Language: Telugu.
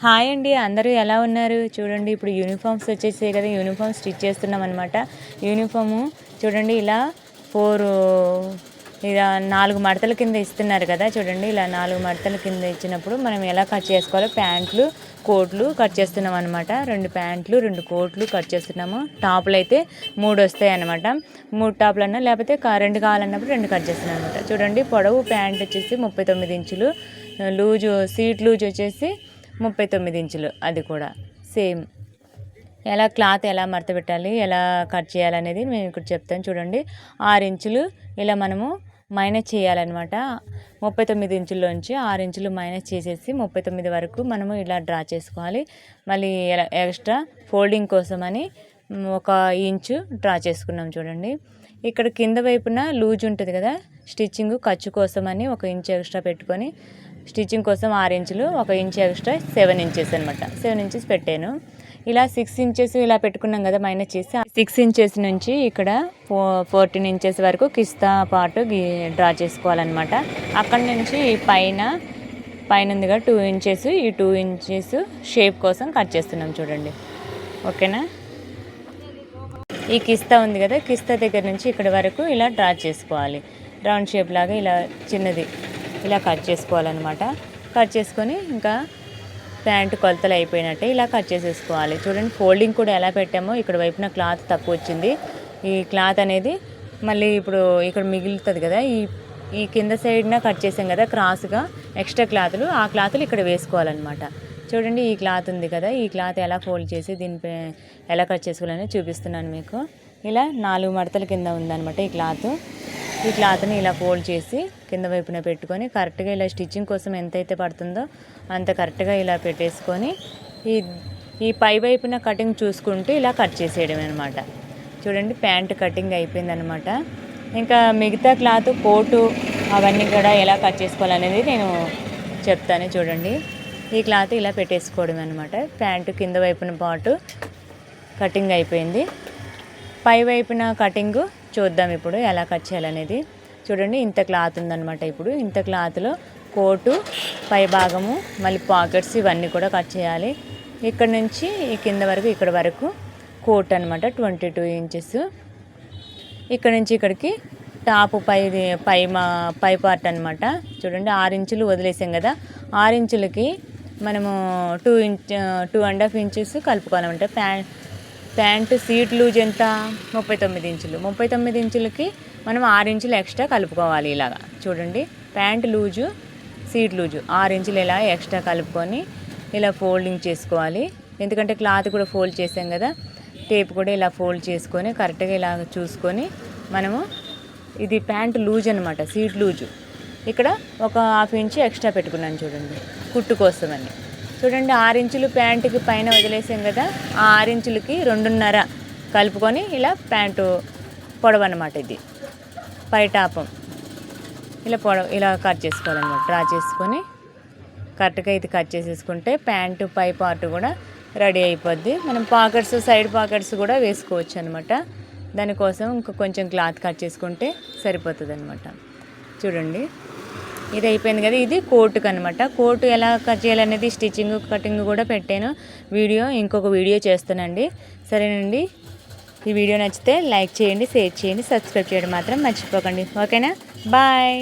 హాయ్ అండి అందరూ ఎలా ఉన్నారు? చూడండి ఇప్పుడు యూనిఫామ్స్ వచ్చేసాయి కదా యూనిఫామ్ స్టిచ్ చేస్తున్నాం అనమాట యూనిఫాము చూడండి ఇలా ఫోర్ ఇలా నాలుగు మడతల కింద ఇస్తున్నారు కదా చూడండి ఇలా నాలుగు మడతల కింద ఇచ్చినప్పుడు మనం ఎలా కట్ చేసుకోవాలో ప్యాంట్లు కోట్లు కట్ చేస్తున్నాం అనమాట రెండు ప్యాంట్లు రెండు కోట్లు కట్ చేస్తున్నాము. టాపులు అయితే మూడు వస్తాయి అనమాట మూడు టాపులు అన్నా లేకపోతే రెండు కావాలన్నప్పుడు రెండు కట్ చేస్తున్నాం అనమాట చూడండి పొడవు ప్యాంట్ వచ్చేసి ముప్పై తొమ్మిది ఇంచులు లూజు సీట్ లూజ్ వచ్చేసి ముప్పై తొమ్మిది ఇంచులు అది కూడా. సేమ్. ఎలా క్లాత్ ఎలా మడత పెట్టాలి ఎలా కట్ చేయాలనేది మేము ఇక్కడ చెప్తాను చూడండి ఆరు ఇంచులు ఇలా మనము మైనస్ చేయాలన్నమాట. ముప్పై తొమ్మిది ఇంచుల్లోంచి ఆరు ఇంచులు మైనస్ చేసేసి ముప్పై తొమ్మిది వరకు మనము ఇలా డ్రా చేసుకోవాలి. మళ్ళీ ఎలా ఎక్స్ట్రా ఫోల్డింగ్ కోసమని ఒక ఇంచు డ్రా చేసుకున్నాం చూడండి. ఇక్కడ కింద వైపున లూజ్ ఉంటుంది కదా స్టిచ్చింగ్ ఖర్చు కోసమని ఒక ఇంచు ఎక్స్ట్రా పెట్టుకొని స్టిచ్చింగ్ కోసం ఆరు ఇంచులు ఒక ఇంచ్ ఎక్స్ట్రా సెవెన్ ఇంచెస్ అనమాట సెవెన్ ఇంచెస్ పెట్టాను. ఇలా సిక్స్ ఇంచెస్ ఇలా పెట్టుకున్నాం కదా మైనస్ చేసి సిక్స్ ఇంచెస్ నుంచి ఇక్కడ ఫో ఫోర్టీన్ ఇంచెస్ వరకు కిస్తా పాటు డ్రా చేసుకోవాలన్నమాట. అక్కడ నుంచి పైన పైన ఉందిగా టూ ఇంచెస్ ఈ టూ ఇంచెస్ షేప్ కోసం కట్ చేస్తున్నాం చూడండి. ఓకేనా? ఈ కిస్తా ఉంది కదా కిస్తా దగ్గర నుంచి ఇక్కడ వరకు ఇలా డ్రా చేసుకోవాలి. రౌండ్ షేప్ లాగా ఇలా చిన్నది. ఇలా కట్ చేసుకోవాలన్నమాట. కట్ చేసుకొని ఇంకా ప్యాంటు కొలతలు అయిపోయినట్టే ఇలా కట్ చేసేసుకోవాలి. చూడండి ఫోల్డింగ్ కూడా ఎలా పెట్టామో ఇక్కడ వైపున క్లాత్ తక్కువ వచ్చింది. ఈ క్లాత్ అనేది మళ్ళీ ఇప్పుడు ఇక్కడ మిగులుతుంది కదా ఈ ఈ కింద సైడ్న కట్ చేసాం కదా క్రాస్గా ఎక్స్ట్రా క్లాతులు ఆ క్లాతులు ఇక్కడ వేసుకోవాలన్నమాట. చూడండి ఈ క్లాత్ ఉంది కదా ఈ క్లాత్ ఎలా ఫోల్డ్ చేసి దీనిపై ఎలా కట్ చేసుకోవాలని చూపిస్తున్నాను మీకు. ఇలా నాలుగు మడతల కింద ఉందన్నమాట ఈ క్లాత్. ఈ క్లాత్ని ఇలా ఫోల్డ్ చేసి కింద వైపున పెట్టుకొని కరెక్ట్గా ఇలా స్టిచ్చింగ్ కోసం ఎంతైతే పడుతుందో అంత కరెక్ట్గా ఇలా పెట్టేసుకొని ఈ ఈ పై వైపున కటింగ్ చూసుకుంటూ ఇలా కట్ చేసేయడం అనమాట చూడండి ప్యాంట్ కటింగ్ అయిపోయిందనమాట ఇంకా మిగతా క్లాత్ కోటు అవన్నీ కూడా ఎలా కట్ చేసుకోవాలనేది నేను చెప్తాను చూడండి. ఈ క్లాత్ ఇలా పెట్టేసుకోవడం అనమాట ప్యాంటు కింద వైపున పాటు కటింగ్ అయిపోయింది. పై వైపున కటింగ్ చూద్దాం ఇప్పుడు ఎలా కట్ చేయాలనేది. చూడండి ఇంత క్లాత్ ఉందన్నమాట ఇప్పుడు. ఇంత క్లాత్లో కోటు పై భాగము మళ్ళీ పాకెట్స్ ఇవన్నీ కూడా కట్ చేయాలి. ఇక్కడ నుంచి ఈ కింద వరకు ఇక్కడ వరకు కోట్ అనమాట ట్వంటీ టూ ఇంచెస్. ఇక్కడ నుంచి ఇక్కడికి టాప్ పై పై మా పై పార్ట్ అనమాట చూడండి ఆరు ఇంచులు వదిలేసాం కదా. ఆరు ఇంచులకి మనము two inch two and half inches కలుపుకోవాలన్నమాట. ప్యాంట్ ప్యాంటు సీట్ లూజ్ ఎంత? ముప్పై తొమ్మిది ఇంచులు. ముప్పై తొమ్మిది ఇంచులకి మనం ఆరు ఇంచులు ఎక్స్ట్రా కలుపుకోవాలి ఇలాగా. చూడండి ప్యాంట్ లూజు సీట్ లూజు ఆరు ఇంచులు ఇలా ఎక్స్ట్రా కలుపుకొని ఇలా ఫోల్డింగ్ చేసుకోవాలి. ఎందుకంటే క్లాత్ కూడా ఫోల్డ్ చేసాం కదా టేప్ కూడా ఇలా ఫోల్డ్ చేసుకొని కరెక్ట్గా ఇలా చూసుకొని మనము ఇది ప్యాంట్ లూజ్ అనమాట సీట్ లూజు. ఇక్కడ ఒక హాఫ్ ఇంచ్ ఎక్స్ట్రా పెట్టుకున్నాను చూడండి కుట్టు కోసమని. చూడండి ఆరు ఇంచులు ప్యాంటుకి పైన వదిలేసాం కదా ఆ ఆరు ఇంచులకి రెండున్నర కలుపుకొని ఇలా ప్యాంటు పొడవు అనమాట ఇది. పై టాపం. ఇలా పొడవు ఇలా కట్ చేసుకోవాలన్నమాట. డ్రా చేసుకొని కరెక్ట్గా ఇది కట్ చేసేసుకుంటే ప్యాంటు పై పార్ట్ కూడా రెడీ అయిపోద్ది. మనం పాకెట్స్ సైడ్ పాకెట్స్ కూడా వేసుకోవచ్చు అనమాట దానికోసం ఇంకా కొంచెం క్లాత్ కట్ చేసుకుంటే సరిపోతుంది అనమాట చూడండి. ఇది అయిపోయింది కదా ఇది కోటుకు అనమాట కోటు ఎలా కట్ చేయాలనేది స్టిచ్చింగ్ కటింగ్ కూడా పెట్టాను. వీడియో ఇంకొక వీడియో చేస్తానండి. సరేనండి. ఈ వీడియో నచ్చితే లైక్ చేయండి షేర్ చేయండి సబ్స్క్రైబ్ చేయడం మాత్రం మర్చిపోకండి. ఓకేనా? బాయ్.